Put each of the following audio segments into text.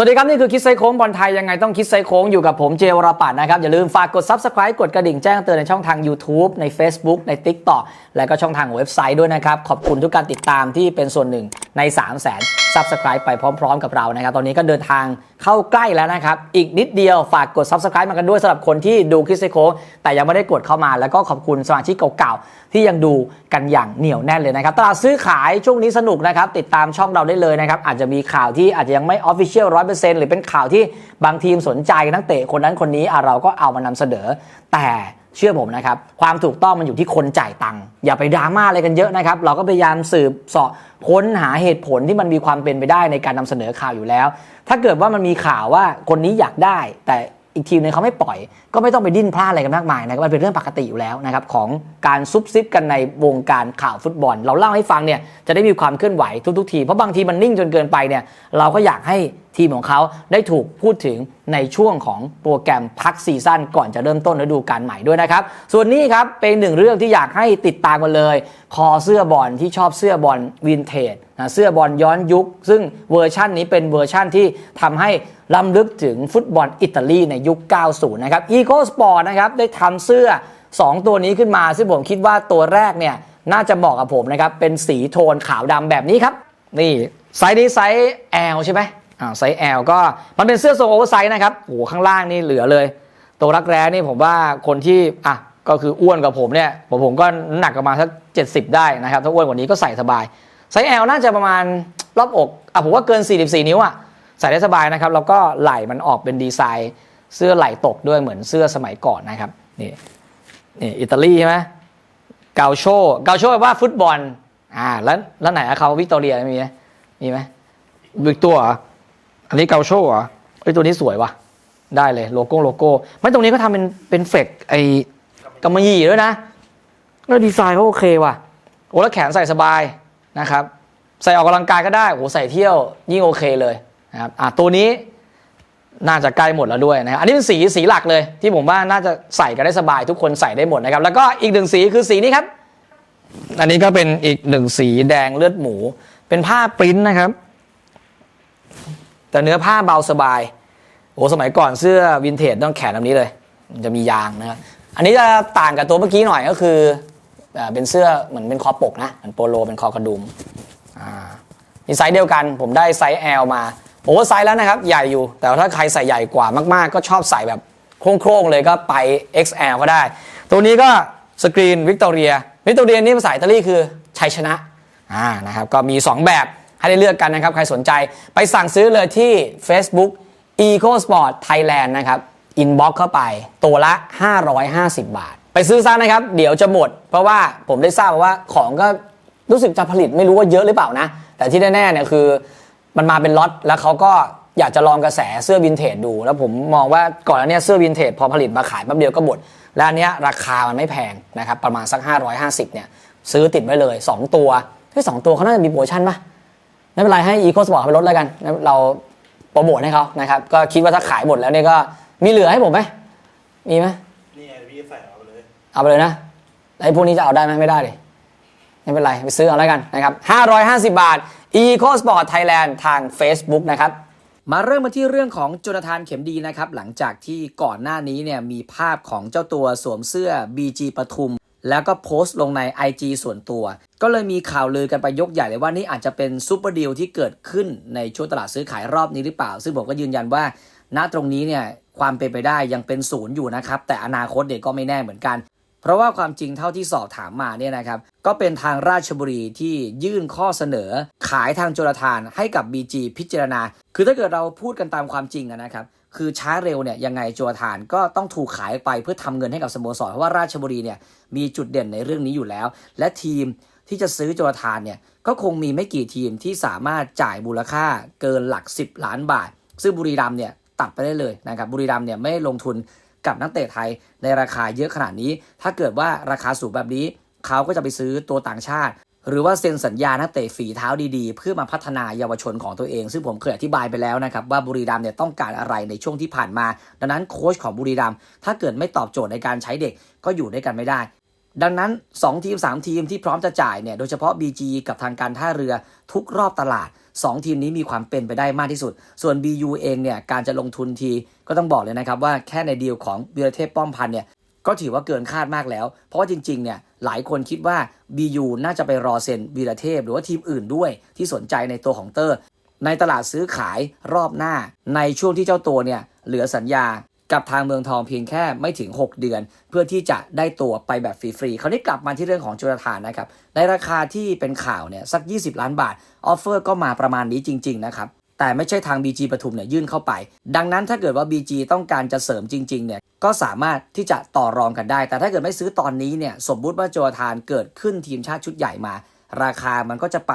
สวัสดีครับ นี่คือคิดไซโค้งบอลไทยยังไงต้องคิดไซโค้งอยู่กับผมเจวรปัตนะครับ อย่าลืมฝากกด Subscribe กดกระดิ่งแจ้งเตือนในช่องทาง YouTube ใน Facebook ใน TikTok และก็ช่องทางเว็บไซต์ด้วยนะครับ ขอบคุณทุกการติดตามที่เป็นส่วนหนึ่งใน 3 0 0 0 0 0 Subscribe ไปพร้อม ๆ กับเรานะครับ ตอนนี้ก็เดินทางเข้าใกล้แล้วนะครับ อีกนิดเดียวฝากกด Subscribe มากันด้วยสำหรับคนที่ดูคิดไซโค้งแต่ยังไม่ได้กดเข้ามา แล้วก็ขอบคุณสมาชิกเก่าๆที่ยังดูกันอย่างเหนียวแน่นเลยนะครับตลาดซื้อขายช่วงนี้สนุกนะครับติดตามช่องเราได้เลยนะครับอาจจะมีข่าวที่อาจจะยังไม่ Official 100%หรือเป็นข่าวที่บางทีมสนใจนักเตะคนนั้นคนนี้เราก็เอามานำเสนอ แต่เชื่อผมนะครับ ความถูกต้องมันอยู่ที่คนจ่ายตังค์อย่าไปดราม่าอะไรกันเยอะนะครับ เราก็พยายามสืบสาะค้นหาเหตุผลที่มันมีความเป็นไปได้ในการนำเสนอข่าวอยู่แล้ว ถ้าเกิดว่ามันมีข่าวว่าคนนี้อยากได้ แต่ อีกทีมนึงเขาไม่ปล่อย ก็ไม่ต้องไปดิ้นพลาดอะไรกันมากมายนะครับมันเป็นเรื่องปกติอยู่แล้วนะครับของการซุบซิบกันในวงการข่าวฟุตบอล เราเล่าให้ฟังเนี่ยจะได้มีความเคลื่อนไหวทุกๆทีเพราะบางทีมันนิ่งจนเกินไปเนี่ยเราก็อยากให้ ทีมของเขาได้ถูกพูดถึงในช่วงของโปรแกรมพักซีซั่นก่อนจะเริ่มต้นฤดูกาลใหม่ด้วยนะครับ ส่วนนี้ครับเป็นหนึ่งเรื่องที่อยากให้ติดตามกันเลย คอเสื้อบอลที่ชอบเสื้อบอลวินเทจนะเสื้อบอลย้อนยุค ซึ่งเวอร์ชั่นนี้เป็นเวอร์ชั่นที่ทำให้ล้ำลึกถึงฟุตบอลอิตาลีในยุค 90 นะครับอีโ s สปอร์ตนะครับได้ทำเสื้อ 2 ตัวนี้ขึ้นมา ซึ่งผมคิดว่าตัวแรกเนี่ยน่าจะเหมาะกับผมนะครับเป็นสีโทนขาวดำแบบนี้ครับนี่ไซส์นี้ไซส์ L ใช่ไหม อ่าไซส์ L ก็มันเป็นเสื้อทรงโอเวอร์ไซส์นะครับโอ้หข้างล่างนี่เหลือเลย ตัวรักแร้นี่ผมว่าคนที่อะก็คืออ้วนกว่าผมเนี่ยผมผมก็น้ำหนักประมาณสัก 70 ได้นะครับ ถ้าอ้วนกว่านี้ก็ใส่สบาย ไซส์ L น่าจะประมาณรอบอกอะผมว่าเกิน 44 นิ้วอะใส่ได้สบายนะครับ แล้วก็ไหล่มันออกเป็นดีไซน์ เสื้อไหล่ตกด้วยเหมือนเสื้อสมัยก่อนนะครับนี่นี่อิตาลีใช่ไหมเกาโชเกาโชแปลว่าฟุตบอลอ่าแล้วแล้วไหนอะเขาวิกตอเรียมีไหมมีไหมวิกตัวเหรอ อันนี้เกาโชเหรอเอ้ยตัวนี้สวยว่ะ ได้เลยโลโก้โลโก้ ไม่ตรงนี้ก็ทำเป็นเป็นเฟกไอ้กำมะหยี่ด้วยนะแล้วดีไซน์เขาโอเคว่ะโอ้แล้วแขนใส่สบายนะครับ ใส่ออกกำลังกายก็ได้โอ้ใส่เที่ยวยิ่งโอเคเลยนะครับอะตัวนี้น่าจะใกล้หมดแล้วด้วยนะครับอันนี้เป็นสีสีหลักเลย ที่ผมว่าน่าจะใส่กันได้สบายทุกคนใส่ได้หมดนะครับ แล้วก็อีกหนึ่งสีคือสีนี้ครับ อันนี้ก็เป็นอีกหนึ่งสีแดงเลือดหมู เป็นผ้าปริ้นนะครับ แต่เนื้อผ้าเบาสบายโอ้สมัยก่อนเสื้อวินเทจต้องแขนแบบนี้เลย จะมียางนะครับอันนี้จะต่างกับตัวเมื่อกี้หน่อยก็คือเป็นเสื้อเหมือนเป็นคอปกนะเหมือนโปโลเป็นคอกระดุมอ่านี่ไซส์เดียวกัน ผมได้ไซส์ L มาโอเวอร์ไซส์แล้วนะครับใหญ่อยู่ แต่ถ้าใครใส่ใหญ่กว่ามากๆ ก็ชอบใส่แบบโคร่งๆเลยก็ไป XL ก็ได้ ตัวนี้ก็สกรีนวิกตอเรียวิกตอเรียนี่ภาษาอิตาลีคือชัยชนะอ่านะครับก็มี 2 แบบ ให้ได้เลือกกันนะครับ ใครสนใจไปสั่งซื้อเลยที่ Facebook Eco Sport Thailand นะครับอินบ็อกเข้าไป ตัวละ 550 บาท ไปซื้อซะนะครับ เดี๋ยวจะหมด เพราะว่าผมได้ทราบว่าของก็รู้สึกจะผลิตไม่รู้ว่าเยอะหรือเปล่านะ แต่ที่แน่ๆเนี่ยคือมันมาเป็นล็อตแล้วเขาก็อยากจะลองกระแสเสื้อวินเทจดู แล้วผมมองว่าก่อนหน้านี้เสื้อวินเทจพอผลิตมาขายแป๊บเดียวก็หมด และอันเนี้ยราคามันไม่แพงนะครับประมาณสัก 550เนี่ยซื้อติดไว้เลย 2 ตัวเฮ้ยสองตัวเขาน่าจะมีโปรโมชั่นปะ ไม่เป็นไรให้อีโคสปอร์ตไปลดแล้วกัน เราโปรโมทให้เขานะครับ ก็คิดว่าถ้าขายหมดแล้วเนี่ยก็มีเหลือให้ผมไหมมีไหมนี่ไงพี่ใส่เอาไปเลย เอาไปเลยนะแล้วไอ้พวกนี้จะเอาได้ไหมไม่ได้เลยไม่เป็นไรไปซื้อเอาแล้วกันนะครับ550 บาท Eco Sport Thailand ทาง Facebook นะครับมาเริ่มมาที่เรื่องของจุลธานเข็มดีนะครับ หลังจากที่ก่อนหน้านี้เนี่ยมีภาพของเจ้าตัวสวมเสื้อ BG ปทุม แล้วก็โพสต์ลงใน IG ส่วนตัว ก็เลยมีข่าวลือกันไปยกใหญ่เลยว่านี่อาจจะเป็นซูเปอร์ดีลที่เกิดขึ้นในช่วงตลาดซื้อขายรอบนี้หรือเปล่า ซึ่งผมก็ยืนยันว่า ณตรงนี้เนี่ยความเป็นไปได้ยังเป็นศูนย์อยู่นะครับ แต่อนาคตเด็กก็ไม่แน่เหมือนกัน เพราะว่าความจริงเท่าที่สอบถามมาเนี่ยนะครับ ก็เป็นทางราชบุรีที่ยื่นข้อเสนอ ขายทางโจรทานให้กับ BG พิจารณา คือถ้าเกิดเราพูดกันตามความจริงอะนะครับ คือช้าเร็วเนี่ยยังไงโจรทานก็ต้องถูกขายไปเพื่อทำเงินให้กับสโมสรเพราะว่าราชบุรีเนี่ยมีจุดเด่นในเรื่องนี้อยู่แล้ว และทีมที่จะซื้อโจรทานเนี่ยก็คงมีไม่กี่ทีมที่สามารถจ่ายมูลค่าเกินหลัก 10 ล้านบาท ซึ่งบุรีรัมเนี่ยตัดไปได้เลยนะครับบุรีรัมเนี่ยไม่ลงทุนกับนักเตะไทยในราคาเยอะขนาดนี้ ถ้าเกิดว่าราคาสูงแบบนี้เขาก็จะไปซื้อตัวต่างชาติ หรือว่าเซ็นสัญญานักเตะฝีเท้าดีๆ เพื่อมาพัฒนาเยาวชนของตัวเอง ซึ่งผมเคยอธิบายไปแล้วนะครับ ว่าบุรีรัมย์เนี่ยต้องการอะไรในช่วงที่ผ่านมา ดังนั้นโค้ชของบุรีรัมย์ถ้าเกิดไม่ตอบโจทย์ในการใช้เด็กก็อยู่ด้วยกันไม่ได้ ดังนั้น 2 ทีม 3 ทีมที่พร้อมจะจ่ายเนี่ยโดยเฉพาะ BG กับทางการท่าเรือทุกรอบตลาด 2 ทีมนี้มีความเป็นไปได้มากที่สุด ส่วน BU เองเนี่ยการจะลงทุนทีก็ต้องบอกเลยนะครับว่าแค่ในดีลของวีรเทพป้อมพันเนี่ยก็ถือว่าเกินคาดมากแล้ว เพราะว่าจริงๆเนี่ย หลายคนคิดว่า BU น่าจะไปรอเซ็นวีรเทพ หรือว่าทีมอื่นด้วยที่สนใจในตัวของเตอร์ ในตลาดซื้อขายรอบหน้า ในช่วงที่เจ้าตัวเนี่ยเหลือสัญญากับทางเมืองทองเพียงแค่ไม่ถึง 6 เดือน เพื่อที่จะได้ตัวไปแบบฟรีๆคราวนี้กลับมาที่เรื่องของจุลธานนะครับ ในราคาที่เป็นข่าวเนี่ยสัก 20 ล้านบาทออฟเฟอร์ก็มาประมาณนี้จริง ๆ นะครับ แต่ไม่ใช่ทาง BG ปทุมเนี่ยยื่นเข้าไป ดังนั้นถ้าเกิดว่า BG ต้องการจะเสริมจริงๆเนี่ยก็สามารถที่จะต่อรองกันได้ แต่ถ้าเกิดไม่ซื้อตอนนี้เนี่ยสมมุติว่าโจทานเกิดขึ้นทีมชาติชุดใหญ่มา ราคามันก็จะไป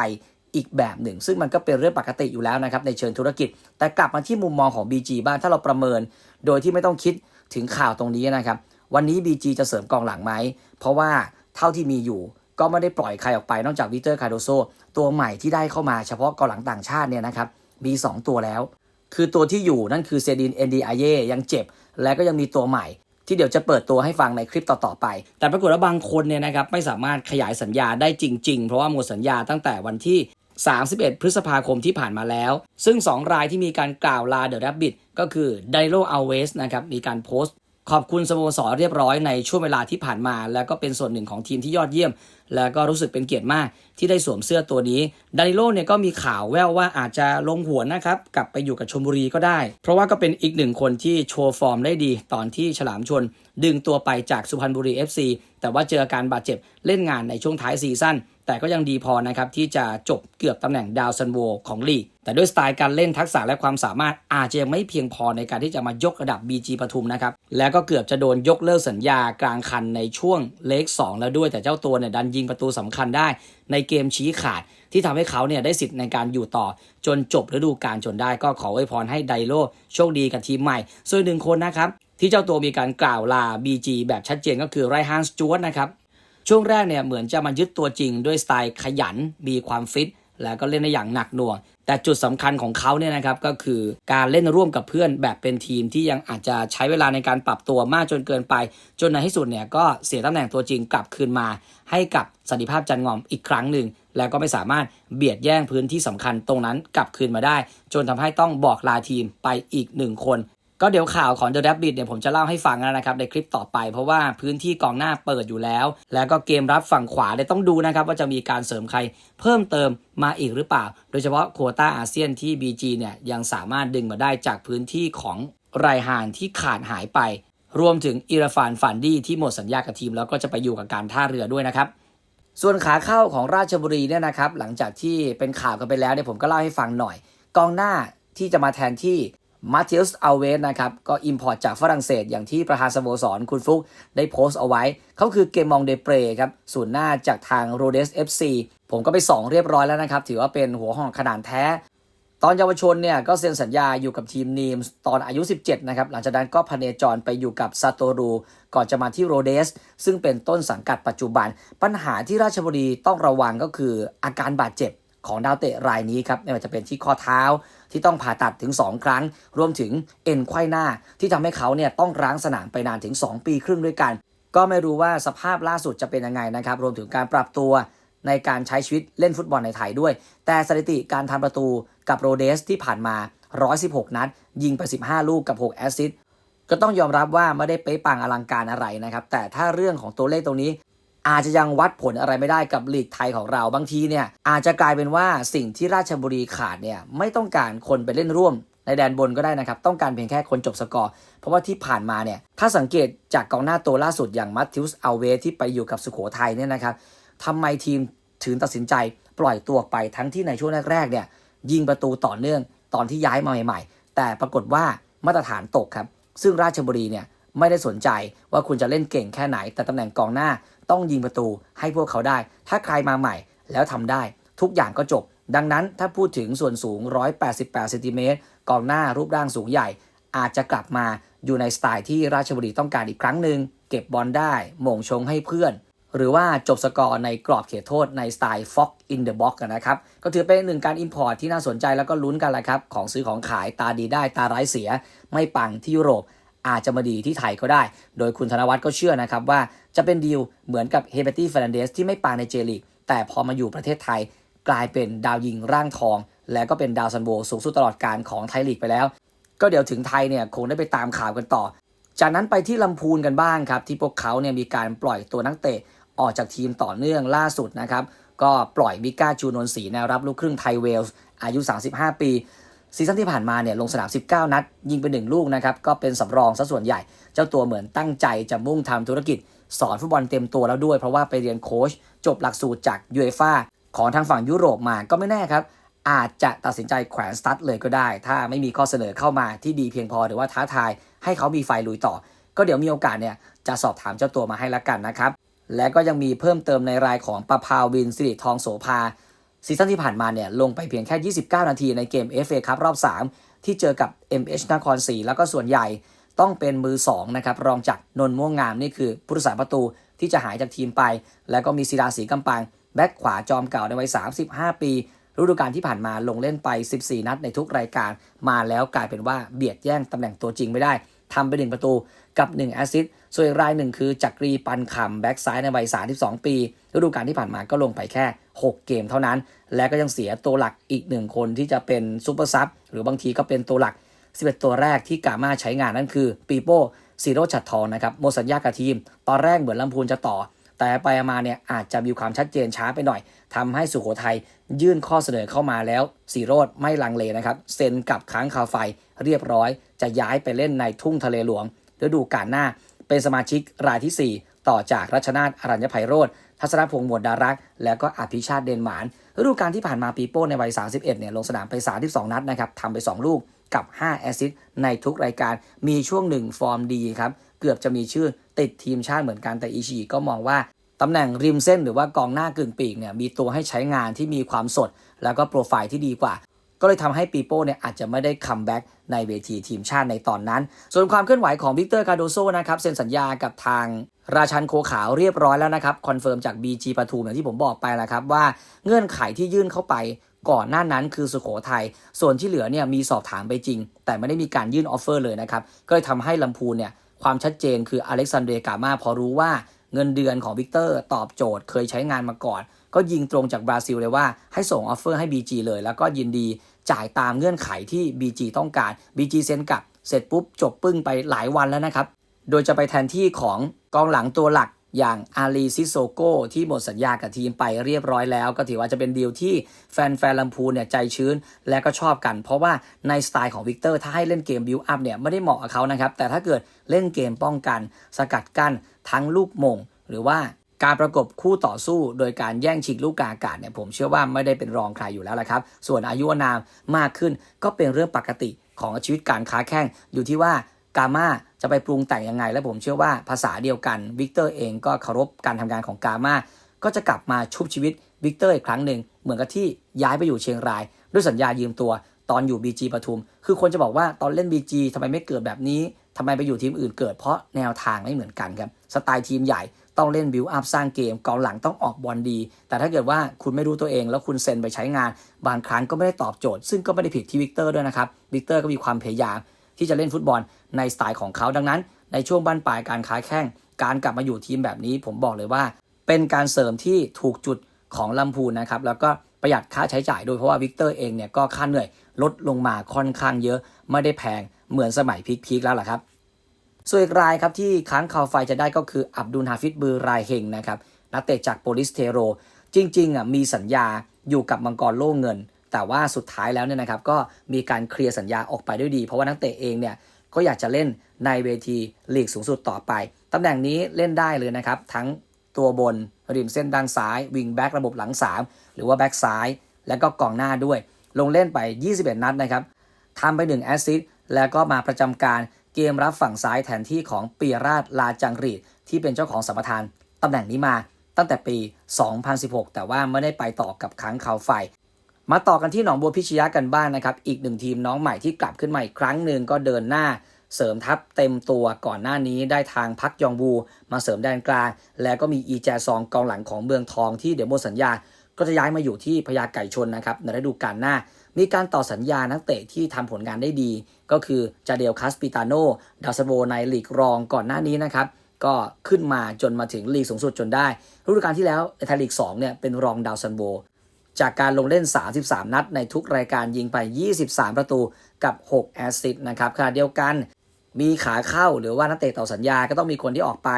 อีกแบบหนึ่ง ซึ่งมันก็เป็นเรื่องปกติอยู่แล้วนะครับในเชิงธุรกิจ แต่กลับมาที่มุมมองของ BG บ้างถ้าเราประเมิน โดยที่ไม่ต้องคิดถึงข่าวตรงนี้นะครับวันนี้ BG จะเสริมกองหลังไหมเพราะว่าเท่าที่มีอยู่ก็ไม่ได้ปล่อยใครออกไปนอกจากวิเตอร์คาโดโซตัวใหม่ที่ได้เข้ามาเฉพาะกองหลังต่างชาติเนี่ยนะครับ มี 2 ตัวแล้ว คือตัวที่อยู่นั่นคือเซดินเอนดีอาเย่ยังเจ็บ และก็ยังมีตัวใหม่ ที่เดี๋ยวจะเปิดตัวให้ฟังในคลิปต่อๆไป แต่ปรากฏว่าบางคนเนี่ยนะครับไม่สามารถขยายสัญญาได้จริง ๆ เพราะว่าหมดสัญญาตั้งแต่วันที่ 31 พฤษภาคมที่ผ่านมาแล้ว ซึ่ง 2 รายที่มีการกล่าวลาเดอะ b บบิทก็คือไดโลอัลเวสนะครับมีการโพสต์ ขอบคุณสโมสรเรียบร้อยในช่วงเวลาที่ผ่านมา แล้วก็เป็นส่วนหนึ่งของทีมที่ยอดเยี่ยม แล้วก็รู้สึกเป็นเกียรติมากที่ได้สวมเสื้อตัวนี้ดานิโลเนี่ยก็มีข่าวแววว่าอาจจะลงหัวนะครับ กลับไปอยู่กับชลบุรีก็ได้ เพราะว่าก็เป็นอีกหนึ่งคนที่โชว์ฟอร์มได้ดี ตอนที่ฉลามชน ดึงตัวไปจากสุพรรณบุรี FC แต่ว่าเจออาการบาดเจ็บเล่นงานในช่วงท้ายซีซั่น แต่ก็ยังดีพอนะครับที่จะจบเกือบตำแหน่งดาวซันโวของลีก แต่ด้วยสไตล์การเล่นทักษะและความสามารถอาจจะยังไม่เพียงพอในการที่จะมายกระดับ BG ปทุมนะครับ แล้วก็เกือบจะโดนยกเลิกสัญญากลางคันในช่วงเลข2แล้วด้วยแต่เจ้าตัวเนี่ยดันยิงประตูสำคัญได้ในเกมชี้ขาดที่ทำให้เขาเนี่ยได้สิทธิ์ในการอยู่ต่อ จนจบฤดูกาลจนได้ก็ขออวยพรให้ไดโลโชคดีกับทีมใหม่ ส่วนหนึ่งคนนะครับที่เจ้าตัวมีการกล่าวลา BG แบบชัดเจนก็คือไรฮันสจวตนะครับ ช่วงแรกเนี่ยเหมือนจะมายึดตัวจริงด้วยสไตล์ขยันมีความฟิตแล้วก็เล่นได้อย่างหนักหน่วง แต่จุดสำคัญของเขาเนี่ยนะครับก็คือการเล่นร่วมกับเพื่อนแบบเป็นทีมที่ยังอาจจะใช้เวลาในการปรับตัวมากจนเกินไป จนในที่สุดเนี่ยก็เสียตำแหน่งตัวจริงกลับคืนมา ให้กับสันติภาพจันงอมอีกครั้งหนึ่ง แล้วก็ไม่สามารถเบียดแย่งพื้นที่สำคัญตรงนั้นกลับคืนมาได้ จนทำให้ต้องบอกลาทีมไปอีกหนึ่งคน ก็เดี๋ยวข่าวของ The Rabbit เนี่ยผมจะเล่าให้ฟังนะครับในคลิปต่อไป เพราะว่าพื้นที่กองหน้าเปิดอยู่แล้ว แล้วก็เกมรับฝั่งขวาเนี่ยต้องดูนะครับว่าจะมีการเสริมใครเพิ่มเติมมาอีกหรือเปล่า โดยเฉพาะโควต้าอาเซียนที่ BG เนี่ยยังสามารถดึงมาได้จากพื้นที่ของไรฮานที่ขาดหายไป รวมถึงอิราฟานฟันดี้ที่หมดสัญญากับทีม แล้วก็จะไปอยู่กับการท่าเรือด้วยนะครับส่วนขาเข้าของราชบุรีเนี่ยนะครับหลังจากที่เป็นข่าวกันไปแล้วเนี่ยผมก็เล่าให้ฟังหน่อย กองหน้าที่จะมาแทนที่ มาเ e ลส์อัลเวสนะครับ ก็อิมพอร์ตจากฝรั่งเศสอย่างที่ประธานสโมสรคุณฟลุกได้โพสต์เอาไว้ เขาคือเกมมองเดเปรครับศูนย์หน้าจากทางโรเดส FC ผมก็ไปส่องเรียบร้อยแล้วนะครับ ถือว่าเป็นหัวห้องขนาดแท้ ตอนเยาวชนเนี่ย ก็เซ็นสัญญาอยู่กับทีมนีมส์ตอนอายุ 17 นะครับ หลังจากนั้นก็พเนจรไปอยู่กับซาโตรู ก่อนจะมาที่โรเดส ซึ่งเป็นต้นสังกัดปัจจุบัน ปัญหาที่ราชบุรีต้องระวังก็คืออาการบาดเจ็บของดาวเตะรายนี้ครับไม่ว่าจะเป็นที่ข้อเท้า ที่ต้องผ่าตัดถึง 2 ครั้ง รวมถึงเอ็นไขว้หน้า ที่ทำให้เขาเนี่ยต้องร้างสนามไปนานถึง 2 ปีครึ่งด้วยกัน ก็ไม่รู้ว่าสภาพล่าสุดจะเป็นยังไงนะครับ รวมถึงการปรับตัวในการใช้ชีวิตเล่นฟุตบอลในไทยด้วย แต่สถิติการทำประตูกับโรเดสที่ผ่านมา 116 นัด ยิงไป 15 ลูกกับ 6 แอสซิสต์ก็ต้องยอมรับว่าไม่ได้เป๊ะปังอลังการอะไรนะครับ แต่ถ้าเรื่องของตัวเลขตรงนี้ อาจจะยังวัดผลอะไรไม่ได้กับลีกไทยของเราบางทีเนี่ยอาจจะกลายเป็นว่าสิ่งที่ราชบุรีขาดเนี่ยไม่ต้องการคนไปเล่นร่วมในแดนบนก็ได้นะครับ ต้องการเพียงแค่คนจบสกอร์ เพราะว่าที่ผ่านมาเนี่ย ถ้าสังเกตจากกองหน้าตัวล่าสุดอย่างมัตติวส์อัลเวสที่ไปอยู่กับสุโขทัยเนี่ยนะครับทำไมทีมถึงตัดสินใจปล่อยตัวไปทั้งที่ในช่วงแรกๆเนี่ยยิงประตูต่อเนื่องตอนที่ย้ายมาใหม่ ๆ แต่ปรากฏว่ามาตรฐานตกครับ ซึ่งราชบุรีเนี่ยไม่ได้สนใจว่าคุณจะเล่นเก่งแค่ไหน แต่ตำแหน่งกองหน้า ต้องยิงประตูให้พวกเขาได้ ถ้าใครมาใหม่แล้วทำได้ ทุกอย่างก็จบ ดังนั้นถ้าพูดถึงส่วนสูง 188เซนติเมตรกองหน้ารูปร่างสูงใหญ่ อาจจะกลับมาอยู่ในสไตล์ที่ราชบุรีต้องการอีกครั้งหนึ่งเก็บบอลได้หม่งชงให้เพื่อน หรือว่าจบสกอร์ในกรอบเขตโทษในสไตล์ Fox in the Box กันนะครับ ก็ถือเป็นหนึ่งการ Import ที่น่าสนใจแล้วก็ลุ้นกันแหละครับ ของซื้อของขายตาดีได้ตาร้ายเสีย ไม่ปังที่ยุโรป อาจจะมาดีที่ไทยก็ได้ โดยคุณธนวัฒน์ก็เชื่อนะครับว่าจะเป็นดีลเหมือนกับเฮเบตี้เฟรนเดสที่ไม่ปังในเจลีกแต่พอมาอยู่ประเทศไทยกลายเป็นดาวยิงร่างทอง และก็เป็นดาวซันโบสูงสุดตลอดการของไทยลีกไปแล้ว ก็เดี๋ยวถึงไทยเนี่ยคงได้ไปตามข่าวกันต่อ จากนั้นไปที่ลำพูนกันบ้างครับ ที่พวกเขาเนี่ยมีการปล่อยตัวนักเตะออกจากทีมต่อเนื่องล่าสุดนะครับก็ปล่อยมิก้าจูนนทศรีแนวรับลูกครึ่งไทยเวลส์อายุ 35 ปี ซีซั่นที่ผ่านมาเนี่ยลงสนาม 19 นัด ยิงไป 1 ลูกนะครับ ก็เป็นสำรองซะส่วนใหญ่ เจ้าตัวเหมือนตั้งใจจะมุ่งทำธุรกิจ สอนฟุตบอลเต็มตัวแล้วด้วย เพราะว่าไปเรียนโค้ชจบหลักสูตรจากยูเอฟ่าของทางฝั่งยุโรปมาก็ไม่แน่ครับ อาจจะตัดสินใจแขวนสตั๊ดเลยก็ได้ ถ้าไม่มีข้อเสนอเข้ามาที่ดีเพียงพอหรือว่าท้าทายให้เขามีไฟลุยต่อ ก็เดี๋ยวมีโอกาสเนี่ยจะสอบถามเจ้าตัวมาให้ละกันนะครับและก็ยังมีเพิ่มเติมในรายของประภาวินสิริทองโสภา ซีซั่นที่ผ่านมาเนี่ยลงไปเพียงแค่ 29 นาทีในเกม FA ครับรอบ 3 ที่เจอกับ MH นครศรีแล้วก็ส่วนใหญ่ต้องเป็นมือ2นะครับรองจากนนท์ม่วงงามนี่คือผู้รักษาประตูที่จะหายจากทีมไป แล้วก็มีศิลาศรีกำปังแบ็คขวาจอมเก่าในวัย 35 ปี ฤดูกาลที่ผ่านมาลงเล่นไป 14 นัดในทุกรายการ มาแล้วกลายเป็นว่าเบียดแย่งตำแหน่งตัวจริงไม่ได้ทำไป1ประตู กับ 1 แอสซิสต์ส่วนอีกรายหนึ่งคือจักรีปันคำแบ็กซ้ายในวัย 32 ปีฤดูกาลที่ผ่านมาก็ลงไปแค่ 6 เกมเท่านั้น และก็ยังเสียตัวหลักอีกหนึ่งคนที่จะเป็นซูเปอร์ซับหรือบางทีก็เป็นตัวหลัก 11 ตัวแรกที่กามาใช้งานนั่นคือปีโป้ซีโรชัดทองนะครับโมดสัญญากับทีม ตอนแรกเหมือนลำพูนจะต่อ แต่ไปมาเนี่ยอาจจะมีความชัดเจนช้าไปหน่อยทำให้สุโขทัยยื่นข้อเสนอเข้ามาแล้วสีโรดไม่ลังเลนะครับเซ็นกับค้างคาไฟเรียบร้อย จะย้ายไปเล่นในทุ่งทะเลหลวง ฤดูกาลหน้า เป็นสมาชิกรายทีสี่4 ต่อจากรัชนาทอรัญญภัยโรธทัศนพงษ์หมวดดารักษ์และก็อภิชาติเดนหมานฤดูกาลที่ผ่านมาปีโป้ในวัย 31 เนี่ยลงสนามไป 32 นัดนะครับทำไป 2 ลูกกับ 5 แอซิสในทุกรายการมีช่วงหนึ่งฟอร์มดีครับ เกือบจะมีชื่อติดทีมชาติเหมือนกันแต่อิชิก็มองว่าตำแหน่งริมเส้นหรือว่ากองหน้ากึ่งปีกเนี่ยมีตัวให้ใช้งานที่มีความสด แล้วก็โปรไฟล์ที่ดีกว่า ก็เลยทำให้ปีโป้เนี่ยอาจจะไม่ได้คัมแบ็กในเวทีทีมชาติในตอนนั้น ส่วนความเคลื่อนไหวของวิกเตอร์คาโดโซนะครับเซ็นสัญญากับทางราชันโคขาวเรียบร้อยแล้วนะครับคอนเฟิร์มจาก BG ปทุมอย่างที่ผมบอกไปแล้วครับว่าเงื่อนไขที่ยื่นเข้าไปก่อนหน้านั้นคือสุโขทัย ส่วนที่เหลือเนี่ยมีสอบถามไปจริง แต่ไม่ได้มีการยื่นออฟเฟอร์เลยนะครับ ก็เลยทำให้ลำพูนเนี่ยความชัดเจนคืออเล็กซานเดรกามาพอรู้ว่าเงินเดือนของวิกเตอร์ตอบโจทย์เคยใช้งานมาก่อน ก็ยิงตรงจากบราซิลเลยว่าให้ส่งออฟเฟอร์ให้ BG เลย แล้วก็ยินดี จ่ายตามเงื่อนไขที่ BG ต้องการ BG เซ็นกับเสร็จปุ๊บจบปึ้งไปหลายวันแล้วนะครับ โดยจะไปแทนที่ของกองหลังตัวหลักอย่างอาลีซิโซโกที่หมดสัญญากับทีมไปเรียบร้อยแล้ว ก็ถือว่าจะเป็นดีลที่แฟนๆลำพูนเนี่ยใจชื้นและก็ชอบกัน เพราะว่าในสไตล์ของวิกเตอร์ถ้าให้เล่นเกมบิวอัพเนี่ยไม่ได้เหมาะกับเขานะครับ แต่ถ้าเกิดเล่นเกมป้องกัน สกัดกั้นทั้งลูกมง หรือว่า การประกบคู่ต่อสู้โดยการแย่งชิงลูกกาอากาศเนี่ยผมเชื่อว่าไม่ได้เป็นรองใครอยู่แล้วละครับ ส่วนอายุนามมากขึ้นก็เป็นเรื่องปกติของชีวิตการค้าแข่งอยู่ที่ว่ากาม่าจะไปปรุงแต่งยังไง และผมเชื่อว่าภาษาเดียวกันวิกเตอร์เองก็เคารพการทำงานของกาม่าก็จะกลับมาชุบชีวิตวิกเตอร์อีกครั้งหนึ่งเหมือนกับที่ย้ายไปอยู่เชียงราย ด้วยสัญญายืมตัวตอนอยู่ BG ปทุม คือคนจะบอกว่าตอนเล่น BG ทำไมไม่เกิดแบบนี้ทำไมไปอยู่ทีมอื่นเกิดเพราะแนวทางไม่เหมือนกันครับสไตล์ทีมใหญ่ ต้องเล่นบิวอัพสร้างเกมกองหลังต้องออกบอลดี แต่ถ้าเกิดว่าคุณไม่รู้ตัวเอง แล้วคุณเซ็นไปใช้งาน บางครั้งก็ไม่ได้ตอบโจทย์ ซึ่งก็ไม่ได้ผิดที่วิกเตอร์ด้วยนะครับวิกเตอร์ก็มีความพยายามที่จะเล่นฟุตบอลในสไตล์ของเขาดังนั้น ในช่วงบั้นปลายการค้าแข้งการกลับมาอยู่ทีมแบบนี้ ผมบอกเลยว่า เป็นการเสริมที่ถูกจุดของลำพูนนะครับแล้วก็ประหยัดค่าใช้จ่ายด้วยเพราะว่าวิกเตอร์เองเนี่ยก็ค่าเหนื่อยลดลงมาค่อนข้างเยอะไม่ได้แพงเหมือนสมัยพีคๆแล้วล่ะครับ ส่วนอีกรายครับที่ค้างคาวไฟจะได้ก็คืออับดุลฮาฟิดบือรายเฮงนะครับนักเตะจากโปลิสเทโร จริงๆอะมีสัญญาอยู่กับมังกรโล่เงิน แต่ว่าสุดท้ายแล้วเนี่ยนะครับก็มีการเคลียร์สัญญาออกไปด้วยดี เพราะว่านักเตะเองเนี่ยก็อยากจะเล่นในเวทีลีกสูงสุดต่อไป ตำแหน่งนี้เล่นได้เลยนะครับ ทั้งตัวบนริมเส้นด้านซ้าย วิงแบ็กระบบหลัง 3 หรือว่าแบ็กซ้าย แล้วก็กองหน้าด้วย ลงเล่นไป 21 นัดนะครับทำไป 1 แอสซิสต์แล้วก็มาประจำการ เกมรับฝั่งซ้ายแทนที่ของปียราชลาจังรีดที่เป็นเจ้าของสัมปทานตำแหน่งนี้มาตั้งแต่ปี 2016 แต่ว่าไม่ได้ไปต่อกับค้างคาวไฟ มาต่อกันที่หนองบัวพิชยะกันบ้างนะครับ อีกหนึ่งทีมน้องใหม่ที่กลับขึ้นมาอีกครั้งหนึ่งก็เดินหน้าเสริมทัพเต็มตัวก่อนหน้านี้ได้ทางพักยองบู มาเสริมแดนกลาง แล้วก็มีอีแจซองกองหลังของเมืองทองที่เดี๋ยวหมดสัญญา ก็จะย้ายมาอยู่ที่พญาไก่ชนนะครับในฤดูกาลหน้า มีการต่อสัญญานักเตะที่ทำผลงานได้ดี ก็คือจาเดลคาสปิตาโนดาสโบในลีกรองก่อนหน้านี้นะครับ ก็ขึ้นมาจนมาถึงลีกสูงสุดจนได้ฤดูกาลที่แล้วในไทยลีก2เนี่ยเป็นรองดาวซันโบจากการลงเล่น 33 นัดในทุกรายการยิงไป 23 ประตูกับ 6 แอสซิสต์นะครับขณะเดียวกันมีขาเข้าหรือว่านักเตะต่อสัญญาก็ต้องมีคนที่ออกไป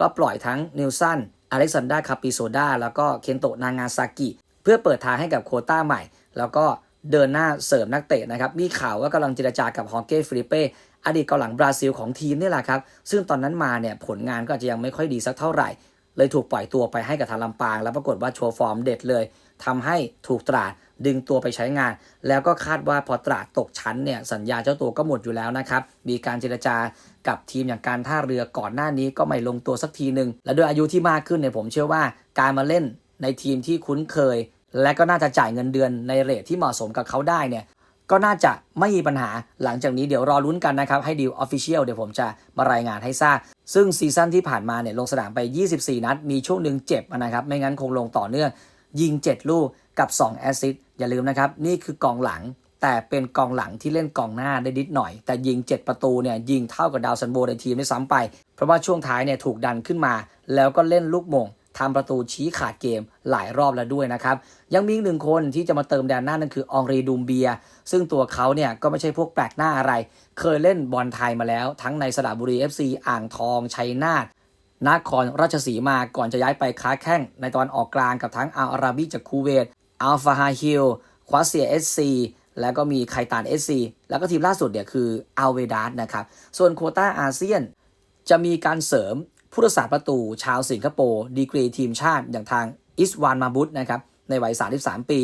ก็ปล่อยทั้งนิวสันอเล็กซานดราคาปิโซดาแล้วก็เคนโตะนางาซากิ เพื่อเปิดทางให้กับโคต้าใหม่ แล้วก็ เดินหน้าเสริมนักเตะนะครับ มีข่าวว่ากำลังเจรจากับฮอเก้ฟิลิเป้อดีตกองหลังบราซิลของทีมนี่แหละครับ ซึ่งตอนนั้นมาเนี่ยผลงานก็อาจจะยังไม่ค่อยดีสักเท่าไหร่ เลยถูกปล่อยตัวไปให้กับทางลำปาง แล้วปรากฏว่าโชว์ฟอร์มเด็ดเลยทำให้ถูกตราดดึงตัวไปใช้งาน แล้วก็คาดว่าพอตราดตกชั้นเนี่ยสัญญาเจ้าตัวก็หมดอยู่แล้วนะครับ มีการเจรจากับทีมอย่างการท่าเรือก่อนหน้านี้ก็ไม่ลงตัวสักทีหนึ่งและด้วยอายุที่มากขึ้นเนี่ยผมเชื่อว่าการมาเล่นในทีมที่คุ้นเคย และก็น่าจะจ่ายเงินเดือนในเรทที่เหมาะสมกับเขาได้เนี่ยก็น่าจะไม่มีปัญหาหลังจากนี้เดี๋ยวรอลุ้นกันนะครับ ให้ดีลออฟฟิเชียลเดี๋ยวผมจะมารายงานให้ทราบ ซึ่งซีซั่นที่ผ่านมาเนี่ยลงสนามไป 24 นัด มีช่วงหนึ่งเจ็บนะครับ ไม่งั้นคงลงต่อเนื่อง ยิง 7 ลูกกับ 2 แอสซิสต์อย่าลืมนะครับ นี่คือกองหลัง แต่เป็นกองหลังที่เล่นกองหน้าได้นิดหน่อย แต่ยิง 7 ประตูเนี่ยยิงเท่ากับดาวซันโบในทีมด้ซ้ำไป เพราะว่าช่วงท้ายเนี่ยถูกดันขึ้นมา แล้วก็เล่นลูกโมง ทำประตูชี้ขาดเกมหลายรอบแล้วด้วยนะครับ ยังมีอีกหนึ่งคนที่จะมาเติมแดนหน้านั่นคือองรีดูมเบีย ซึ่งตัวเขาเนี่ยก็ไม่ใช่พวกแปลกหน้าอะไร เคยเล่นบอลไทยมาแล้ว ทั้งในสระบุรี FC อ่างทองชัยนาทนครราชสีมาก่อนจะย้ายไปค้าแข้งในตอนออกกลางกับทั้งอาราบีจากคูเวตอัลฟาฮาฮิลควาเซียเอสซีแล้วก็มีไคตานเอสซีแล้วก็ทีมล่าสุดเนี่ยคืออัลเวดาสนะครับ ส่วนโคต้าอาเซียนจะมีการเสริม ผู้รักษาประตูชาวสิงคโปร์ดีกรีทีมชาติอย่างทางอิสวานมาบุตนะครับในวัย 33 ปี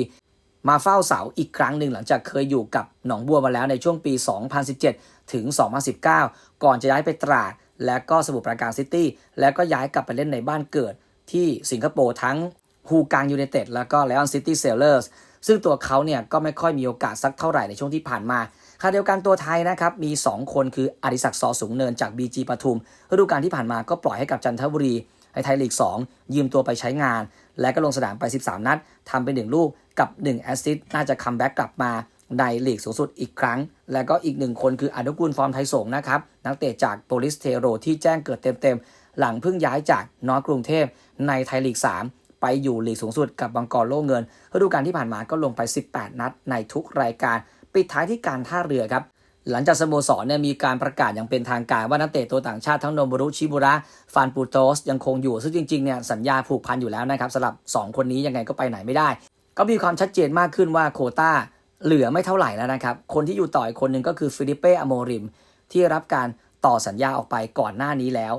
มาเฝ้าเสาอีกครั้งหนึ่งหลังจากเคยอยู่กับหนองบัวมาแล้วในช่วงปี 2017 ถึง 2019 ก่อนจะย้ายไปตราด และก็สมุทรปราการซิตี้แล้วก็ย้ายกลับไปเล่นในบ้านเกิดที่สิงคโปร์ทั้งฮูกางยู n นเต็ดแล้วก็เลออนซิตี้เซลเลอร์สซึ่งตัวเขาเนี่ยก็ไม่ค่อยมีโอกาสสักเท่าไหร่ในช่วงที่ผ่านมา ขณะเดียวกันตัวไทยนะครับมี 2 คนคืออดิศักดิ์ซอสูงเนินจาก BG ปทุมฤดูกาลที่ผ่านมาก็ปล่อยให้กับจันทบุรีในไทยลีก 2 ยืมตัวไปใช้งาน และก็ลงสนามไป 13 นัดทำไป1ลูกกับ1แอสซิสต์น่าจะคัมแบ็กกลับมาในลีกสูงสุดอีกครั้ง แล้วก็อีกหนึ่งคนคืออนุกูลฟอร์มไทยสงนะครับ นักเตะจากโปลิสเทโรที่แจ้งเกิดเต็มๆ หลังเพิ่งย้ายจากนอร์กรุงเทพในไทยลีก 3 ไปอยู่ลีกสูงสุดกับบังกอรโล่เงินฤดูกาลที่ผ่านมาก็ลงไป 18 นัดในทุกรายการ ปิดท้ายที่การท่าเรือครับ หลังจากสโมสรเนี่ยมีการประกาศอย่างเป็นทางการว่านักเตะตัวต่างชาติทั้งโนบุรุชิบุระฟานปูโตสยังคงอยู่ ซึ่งจริงๆเนี่ยสัญญาผูกพันอยู่แล้วนะครับสำหรับ 2 คนนี้ยังไงก็ไปไหนไม่ได้ ก็มีความชัดเจนมากขึ้นว่าโคต้าเหลือไม่เท่าไหร่แล้วนะครับ คนที่อยู่ต่ออีกคนหนึ่งก็คือฟิลิเป้อโมริมที่รับการต่อสัญญาออกไปก่อนหน้านี้แล้ว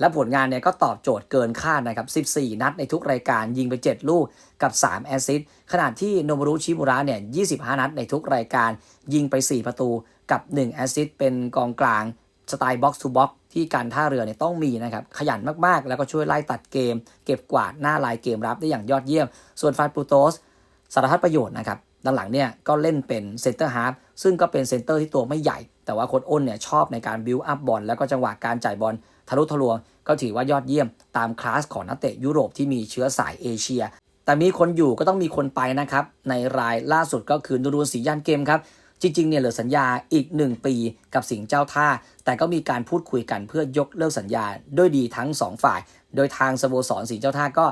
และผลงานเนี่ยก็ตอบโจทย์เกินคาดนะครับ 14 นัดในทุกรายการยิงไป 7 ลูกกับ 3 แอสซิสต์ขณะที่โนบุรุชิมุระเนี่ย 25 นัดในทุกรายการยิงไป 4 ประตูกับ 1 แอสซิสต์เป็นกองกลางสไตล์บ็อกซ์ทูบ็อกที่การท่าเรือเนี่ยต้องมีนะครับ ขยันมากๆ แล้วก็ช่วยไล่ตัดเกม เก็บกวาดหน้าลายเกมรับได้อย่างยอดเยี่ยม ส่วนฟานปูโตสสารพัดประโยชน์นะครับด้านหลังเนี่ยก็เล่นเป็นเซนเตอร์ฮาร์ฟซึ่งก็เป็นเซนเตอร์ที่ตัวไม่ใหญ่ แต่ว่าโค้ชอ้นเนี่ยชอบในการบิวอัพบอลแล้วก็จังหวะการจ่ายบอล ทะลุทะลวงก็ถือว่ายอดเยี่ยมตามคลาสของนักเตะยุโรปที่มีเชื้อสายเอเชีย แต่มีคนอยู่ก็ต้องมีคนไปนะครับ ในรายล่าสุดก็คือนูรูนสียันเกมครับ จริงๆเนี่ยเหลือสัญญาอีก 1 ปีกับสิงห์เจ้าท่า แต่ก็มีการพูดคุยกันเพื่อยกเลิกสัญญาด้วยดีทั้ง 2 ฝ่าย โดยทางสโมสรสิงห์เจ้าท่าก็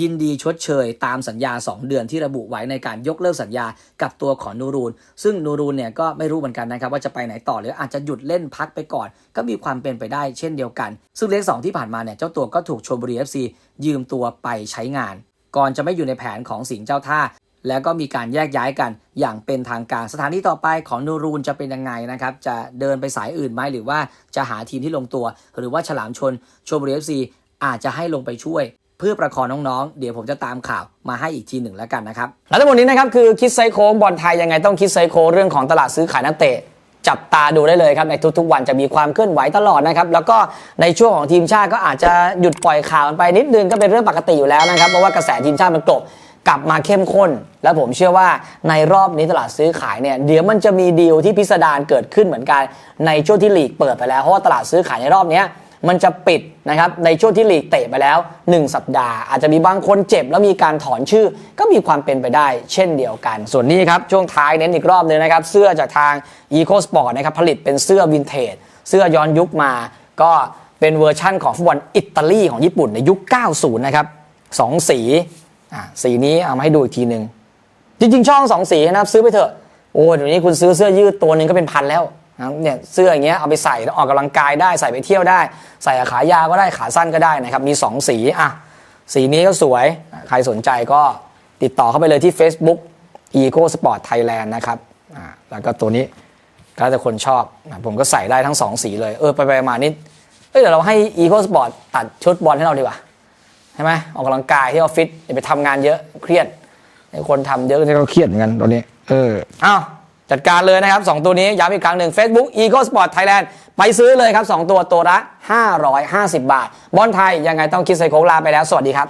ยินดีชดเชยตามสัญญา 2 เดือนที่ระบุไว้ในการยกเลิกสัญญากับตัวของนูรูน ซึ่งนูรูนเนี่ยก็ไม่รู้เหมือนกันนะครับว่าจะไปไหนต่อหรืออาจจะหยุดเล่นพักไปก่อน ก็มีความเป็นไปได้เช่นเดียวกัน ซึ่งเลข2ที่ผ่านมาเนี่ยเจ้าตัวก็ถูกชลบุรี FC ยืมตัวไปใช้งาน ก่อนจะไม่อยู่ในแผนของสิงห์เจ้าท่าแล้วก็มีการแยกย้ายกันอย่างเป็นทางการสถานที่ต่อไปของนูรูนจะเป็นยังไงนะครับ จะเดินไปสายอื่นไหมหรือว่าจะหาทีมที่ลงตัว หรือว่าฉลามชนชลบุรี FC อาจจะให้ลงไปช่วย พื่อประคองน้องๆ เดี๋ยวผมจะตามข่าวมาให้อีกทีหนึ่งแล้วกันนะครับ และทั้งหมดนี้นะครับคือคิดไซโค้งบอลไทยยังไงต้องคิดไซโค้งเรื่องของตลาดซื้อขายนักเตะ จับตาดูได้เลยครับในทุกๆ วันจะมีความเคลื่อนไหวตลอดนะครับ แล้วก็ในช่วงของทีมชาติก็อาจจะหยุดปล่อยข่าวไปนิดนึงก็เป็นเรื่องปกติอยู่แล้วนะครับ เพราะว่ากระแสทีมชาติมันกลบกลับมาเข้มข้น แล้วผมเชื่อว่าในรอบนี้ตลาดซื้อขายเนี่ยเดี๋ยวมันจะมีดีลที่พิสดารเกิดขึ้นเหมือนกันในช่วงที่ลีกเปิดไปแล้วเพราะว่าตลาดซื้อขายในรอบนี้ มันจะปิดนะครับในช่วงที่ลีกเตะไปแล้ว 1 สัปดาห์ อาจจะมีบางคนเจ็บแล้วมีการถอนชื่อ ก็มีความเป็นไปได้ เช่นเดียวกัน ส่วนนี้ครับช่วงท้ายเน้นอีกรอบหนึงนะครับเสื้อจากทาง Eco Sport นะครับผลิตเป็นเสื้อวินเทจเสื้อย้อนยุคมาก็เป็นเวอร์ชั่นของฟุตบอลอิตาลีของญี่ปุ่นในยุค 90 นะครับสองสีอะสีนี้เอามาให้ดูอีกทีหนึ่งจริงๆ ช่องสองสีนะครับซื้อไปเถอะโอ้เดี๋ยวนี้คุณซื้อเสื้อยืดตัวหนึ่งก็เป็นพันแล้ว นะครับเนี่ยเสื้ออย่างเงี้ยเอาไปใส่แล้วออกกำลังกายได้ใส่ไปเที่ยวได้ ใส่กับขายาวก็ได้ขาสั้นก็ได้นะครับ มีสองสีอะสีนี้ก็สวย ใครสนใจก็ติดต่อเข้าไปเลยที่ Facebook Eco Sport Thailand นะครับอ่าแล้วก็ตัวนี้ก็จะคนชอบนะผมก็ใส่ได้ทั้งสองสีเลย เออ ไปไปมานิดเอ้ยเดี๋ยวเราให้ Eco Sport ตัดชุดบอลให้เราดีกว่าใช่ไหมออกกำลังกายที่ออฟฟิศอย่าไปทำงานเยอะเครียดไอ้คนทำเยอะก็เครียดเหมือนกันตอนนี้ เอออ้าว จัดการเลยนะครับ 2 ตัวนี้ย้ำอีกครั้งหนึ่ง Facebook Eco Sport Thailand ไปซื้อเลยครับ 2 ตัวตัวละ 550 บาท บอลไทยยังไงต้องคิดใส่โคลาไปแล้ว สวัสดีครับ